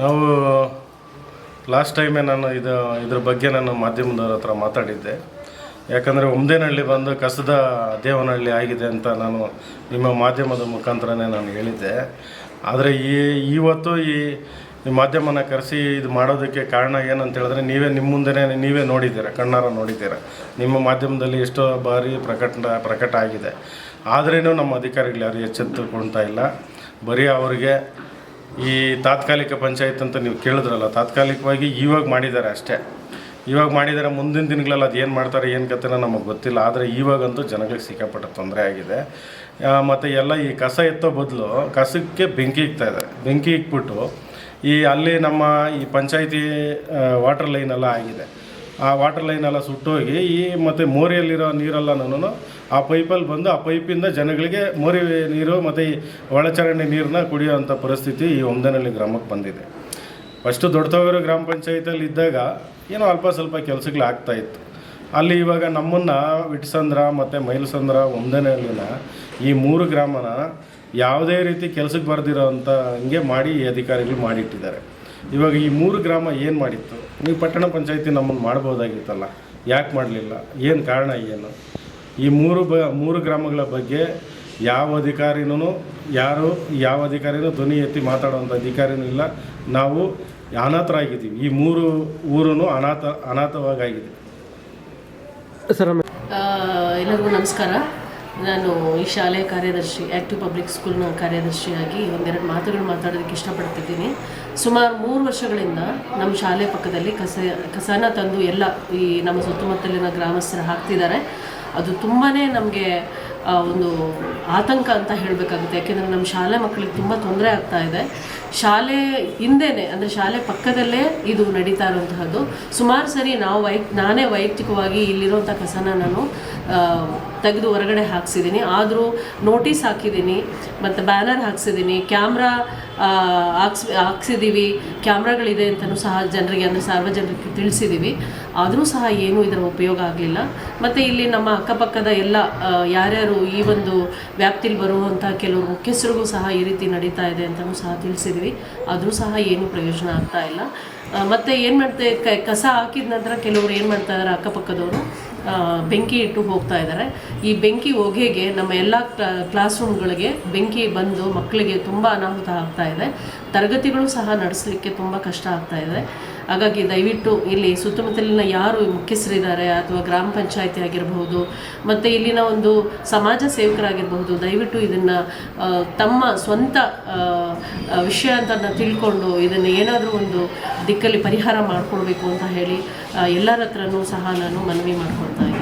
ನಾವು ಲಾಸ್ಟ್ ಟೈಮೇ ನಾನು ಇದು, ಇದ್ರ ಬಗ್ಗೆ ನಾನು ಮಾಧ್ಯಮದವ್ರ ಹತ್ರ ಮಾತಾಡಿದ್ದೆ. ಯಾಕಂದರೆ ಒಮ್ದೇನಹಳ್ಳಿ ಬಂದು ಕಸದ ದೇವನಹಳ್ಳಿ ಆಗಿದೆ ಅಂತ ನಾನು ನಿಮ್ಮ ಮಾಧ್ಯಮದ ಮುಖಾಂತರನೇ ನಾನು ಹೇಳಿದ್ದೆ. ಆದರೆ ಈ, ಇವತ್ತು ಈ ಮಾಧ್ಯಮನ ಕರೆಸಿ ಇದು ಮಾಡೋದಕ್ಕೆ ಕಾರಣ ಏನಂತ ಹೇಳಿದ್ರೆ ನೀವೇ ನಿಮ್ಮ ಮುಂದೆನೇ ನೀವೇ ನೋಡಿದ್ದೀರ, ಕಣ್ಣಾರ ನೋಡಿದ್ದೀರ. ನಿಮ್ಮ ಮಾಧ್ಯಮದಲ್ಲಿ ಎಷ್ಟೋ ಬಾರಿ ಪ್ರಕಟ ಪ್ರಕಟ ಆಗಿದೆ. ಆದ್ರೇನು ನಮ್ಮ ಅಧಿಕಾರಿಗಳು ಯಾರು ಎಚ್ಚೆತ್ತುಕೊಳ್ತಾ ಇಲ್ಲ. ಬರೀ ಅವರಿಗೆ ಈ ತಾತ್ಕಾಲಿಕ ಪಂಚಾಯತ್ ಅಂತ ನೀವು ಕೇಳಿದ್ರಲ್ಲ, ತಾತ್ಕಾಲಿಕವಾಗಿ ಇವಾಗ ಮಾಡಿದ್ದಾರೆ ಅಷ್ಟೇ. ಇವಾಗ ಮಾಡಿದರೆ ಮುಂದಿನ ದಿನಗಳಲ್ಲಿ ಅದು ಏನು ಮಾಡ್ತಾರೆ, ಏನು ಕತೆನೋ ನಮಗೆ ಗೊತ್ತಿಲ್ಲ. ಆದರೆ ಇವಾಗಂತೂ ಜನಗಳಿಗೆ ಸಿಕ್ಕಾಪಟ್ಟ ತೊಂದರೆ ಆಗಿದೆ. ಮತ್ತು ಎಲ್ಲ ಈ ಕಸ ಎತ್ತೋ ಬದಲು ಕಸಕ್ಕೆ ಬೆಂಕಿ ಇಕ್ತಾ ಇದ್ದಾರೆ ಬೆಂಕಿ ಇಕ್ಬಿಟ್ಟು ಈ ಅಲ್ಲಿ ನಮ್ಮ ಈ ಪಂಚಾಯತಿ ವಾಟರ್ ಲೈನ್ ಎಲ್ಲ ಆಗಿದೆ. ಆ ವಾಟರ್ ಲೈನ್ ಎಲ್ಲ ಸುಟ್ಟೋಗಿ, ಈ ಮತ್ತು ಮೋರಿಯಲ್ಲಿರೋ ನೀರೆಲ್ಲನೂ ಆ ಪೈಪಲ್ಲಿ ಬಂದು ಆ ಪೈಪಿಂದ ಜನಗಳಿಗೆ ಮೋರಿ ನೀರು ಮತ್ತು ಈ ಒಳಚರಂಡಿ ನೀರನ್ನ ಕುಡಿಯೋವಂಥ ಪರಿಸ್ಥಿತಿ ಈ ಒಮ್ದನಹಳ್ಳಿ ಗ್ರಾಮಕ್ಕೆ ಬಂದಿದೆ. ಫಸ್ಟು ದೊಡ್ಡತವರ ಗ್ರಾಮ ಪಂಚಾಯತಿಯಲ್ಲಿ ಇದ್ದಾಗ ಏನೋ ಅಲ್ಪ ಸ್ವಲ್ಪ ಕೆಲಸಗಳು ಆಗ್ತಾ ಇತ್ತು. ಅಲ್ಲಿ ಇವಾಗ ನಮ್ಮನ್ನು ವಿಟ್ಸಂದ್ರ ಮತ್ತು ಮೈಲಸಂದ್ರ ಒಂದನಹಳ್ಳಿನ ಈ ಮೂರು ಗ್ರಾಮನ ಯಾವುದೇ ರೀತಿ ಕೆಲಸಕ್ಕೆ ಬರ್ದಿರೋ ಅಂತ ಹಂಗೆ ಮಾಡಿ ಈ ಅಧಿಕಾರಿಗಳು ಮಾಡಿಟ್ಟಿದ್ದಾರೆ. ಇವಾಗ ಈ ಮೂರು ಗ್ರಾಮ ಏನು ಮಾಡಿತ್ತು? ನೀವು ಪಟ್ಟಣ ಪಂಚಾಯತಿ ನಮ್ಮನ್ನು ಮಾಡ್ಬೋದಾಗಿತ್ತಲ್ಲ ಯಾಕೆ ಮಾಡಲಿಲ್ಲ? ಏನು ಕಾರಣ ಏನು? ಈ ಮೂರು ಬ ಮೂರು ಗ್ರಾಮಗಳ ಬಗ್ಗೆ ಯಾವ ಅಧಿಕಾರಿನೂ ಯಾರು ಯಾವ ಅಧಿಕಾರಿನೂ ಧ್ವನಿ ಎತ್ತಿ ಮಾತಾಡುವಂಥ ಅಧಿಕಾರಿನೂ ಇಲ್ಲ. ನಾವು ಅನಾಥರಾಗಿದ್ದೀವಿ. ಈ ಮೂರು ಊರೂ ಅನಾಥ ಅನಾಥವಾಗಿದೆ ಸರ್ ಎಲ್ಲರಿಗೂ ನಮಸ್ಕಾರ. ನಾನು ಈ ಶಾಲೆ ಕಾರ್ಯದರ್ಶಿ ಆ್ಯಕ್ಟಿವ್ ಪಬ್ಲಿಕ್ ಸ್ಕೂಲ್ನ ಕಾರ್ಯದರ್ಶಿಯಾಗಿ ಒಂದೆರಡು ಮಾತುಗಳು ಮಾತಾಡೋದಕ್ಕೆ ಇಷ್ಟಪಡ್ತಿದ್ದೀನಿ. ಸುಮಾರು ಮೂರು ವರ್ಷಗಳಿಂದ ನಮ್ಮ ಶಾಲೆ ಪಕ್ಕದಲ್ಲಿ ಕಸ, ಕಸನ ತಂದು ಎಲ್ಲ ಈ ನಮ್ಮ ಸುತ್ತಮುತ್ತಲಿನ ಗ್ರಾಮಸ್ಥರು ಹಾಕ್ತಿದ್ದಾರೆ. ಅದು ತುಂಬಾ ನಮಗೆ ಒಂದು ಆತಂಕ ಅಂತ ಹೇಳಬೇಕಾಗುತ್ತೆ. ಯಾಕೆಂದರೆ ನಮ್ಮ ಶಾಲೆ ಮಕ್ಕಳಿಗೆ ತುಂಬ ತೊಂದರೆ ಆಗ್ತಾ ಇದೆ. ಶಾಲೆ ಹಿಂದೆನೇ, ಅಂದರೆ ಶಾಲೆ ಪಕ್ಕದಲ್ಲೇ ಇದು ನಡೀತಾ ಇರುವಂತಹದ್ದು. ಸುಮಾರು ಸರಿ ನಾವು ವೈ ನಾನೇ ವೈಯಕ್ತಿಕವಾಗಿ ಇಲ್ಲಿರೋಂಥ ಕಸನ ನಾನು ತೆಗೆದು ಹೊರಗಡೆ ಹಾಕ್ಸಿದ್ದೀನಿ. ಆದರೂ ನೋಟಿಸ್ ಹಾಕಿದ್ದೀನಿ, ಮತ್ತು ಬ್ಯಾನರ್ ಹಾಕ್ಸಿದ್ದೀನಿ, ಕ್ಯಾಮ್ರಾ ಹಾಕ್ಸ್, ಹಾಕ್ಸಿದ್ದೀವಿ. ಕ್ಯಾಮ್ರಾಗಳಿದೆ ಅಂತಲೂ ಸಹ ಜನರಿಗೆ, ಅಂದರೆ ಸಾರ್ವಜನಿಕರಿಗೆ ತಿಳಿಸಿದ್ದೀವಿ. ಆದರೂ ಸಹ ಏನೂ ಇದರ ಉಪಯೋಗ ಆಗಲಿಲ್ಲ ಮತ್ತು ಇಲ್ಲಿ ನಮ್ಮ ಅಕ್ಕಪಕ್ಕದ ಎಲ್ಲ ಯಾರ್ಯಾರು ಈ ಒಂದು ವ್ಯಾಪ್ತಿಲಿ ಬರುವಂಥ ಕೆಲವು ಮುಖ್ಯಸ್ಥರಿಗೂ ಸಹ ಈ ರೀತಿ ನಡೀತಾ ಇದೆ ಅಂತಲೂ ಸಹ ತಿಳಿಸಿದ್ವಿ. ಆದರೂ ಸಹ ಏನೂ ಪ್ರಯೋಜನ ಆಗ್ತಾ ಇಲ್ಲ. ಮತ್ತು ಮತ್ತೆ ಏನು ಮಾಡ್ತೆ, ಕ, ಕಸ ಹಾಕಿದ ನಂತರ ಕೆಲವರು ಏನು ಮಾಡ್ತಾ ಇದ್ದಾರೆ ಅಕ್ಕಪಕ್ಕದವರು? ಬೆಂಕಿ ಇಟ್ಟು ಹೋಗ್ತಾ ಇದ್ದಾರೆ ಈ ಬೆಂಕಿ ಹೊಗೆಗೆ ನಮ್ಮ ಎಲ್ಲ ಕ್ಲಾಸ್ ರೂಮ್ಗಳಿಗೆ ಬೆಂಕಿ ಬಂದು ಮಕ್ಕಳಿಗೆ ತುಂಬ ಅನಾಹುತ ಆಗ್ತಾ ಇದೆ. ತರಗತಿಗಳು ಸಹ ನಡೆಸಲಿಕ್ಕೆ ತುಂಬ ಕಷ್ಟ ಆಗ್ತಾ ಇದೆ. ಹಾಗಾಗಿ ದಯವಿಟ್ಟು ಇಲ್ಲಿ ಸುತ್ತಮುತ್ತಲಿನ ಯಾರು ಮುಖ್ಯಸ್ಥರಿದ್ದಾರೆ ಅಥವಾ ಗ್ರಾಮ ಪಂಚಾಯತಿ ಆಗಿರಬಹುದು, ಮತ್ತು ಇಲ್ಲಿನ ಒಂದು ಸಮಾಜ ಸೇವಕರಾಗಿರಬಹುದು, ದಯವಿಟ್ಟು ಇದನ್ನು ತಮ್ಮ ಸ್ವಂತ ವಿಷಯ ಅಂತ ತಿಳ್ಕೊಂಡು ಇದನ್ನು ಏನಾದರೂ ಒಂದು ದಿಕ್ಕಲ್ಲಿ ಪರಿಹಾರ ಮಾಡಿಕೊಡ್ಬೇಕು ಅಂತ ಹೇಳಿ ಎಲ್ಲರ ಹತ್ರನೂ ಸಹ ನಾನು ಮನವಿ ಮಾಡ್ಕೊಳ್ತಾ ಇದ್ದೀನಿ.